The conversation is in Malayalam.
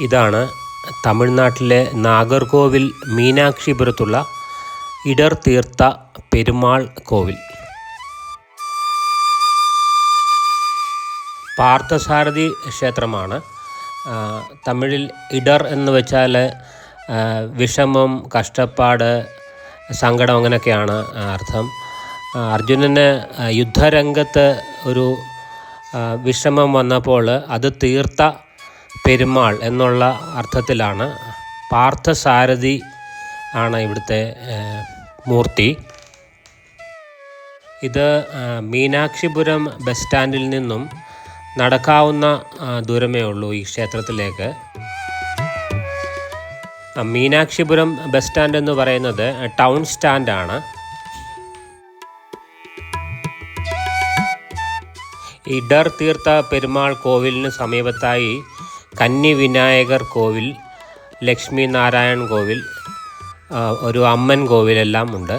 ഇതാണ് തമിഴ്നാട്ടിലെ നാഗർകോവിൽ മീനാക്ഷിപുരത്തുള്ള ഇടർ തീർത്ത പെരുമാൾ കോവിൽ. പാർത്ഥസാരഥി ക്ഷേത്രമാണ്. തമിഴിൽ ഇടർ എന്ന് വെച്ചാൽ വിഷമം കഷ്ടപ്പാട് സങ്കടം അങ്ങനെയൊക്കെയാണ് അർത്ഥം. അർജുനന് യുദ്ധരംഗത്ത് ഒരു വിഷമം വന്നപ്പോൾ അത് തീർത്ത പെരുമാൾ എന്നുള്ള അർത്ഥത്തിലാണ്. പാർത്ഥസാരഥി ആണ് ഇവിടുത്തെ മൂർത്തി. ഇത് മീനാക്ഷിപുരം ബസ് സ്റ്റാൻഡിൽ നിന്നും നടക്കാവുന്ന ദൂരമേ ഉള്ളൂ ഈ ക്ഷേത്രത്തിലേക്ക്. മീനാക്ഷിപുരം ബസ് സ്റ്റാൻഡ് എന്ന് പറയുന്നത് ടൗൺ സ്റ്റാൻഡാണ് ഇടർ തീർത്ത പെരുമാൾ കോവിലിന് സമീപത്തായി കന്നി വിനായകർ കോവിൽ ലക്ഷ്മി നാരായൺ കോവിൽ ഒരു അമ്മൻ കോവിലെല്ലാം ഉണ്ട്.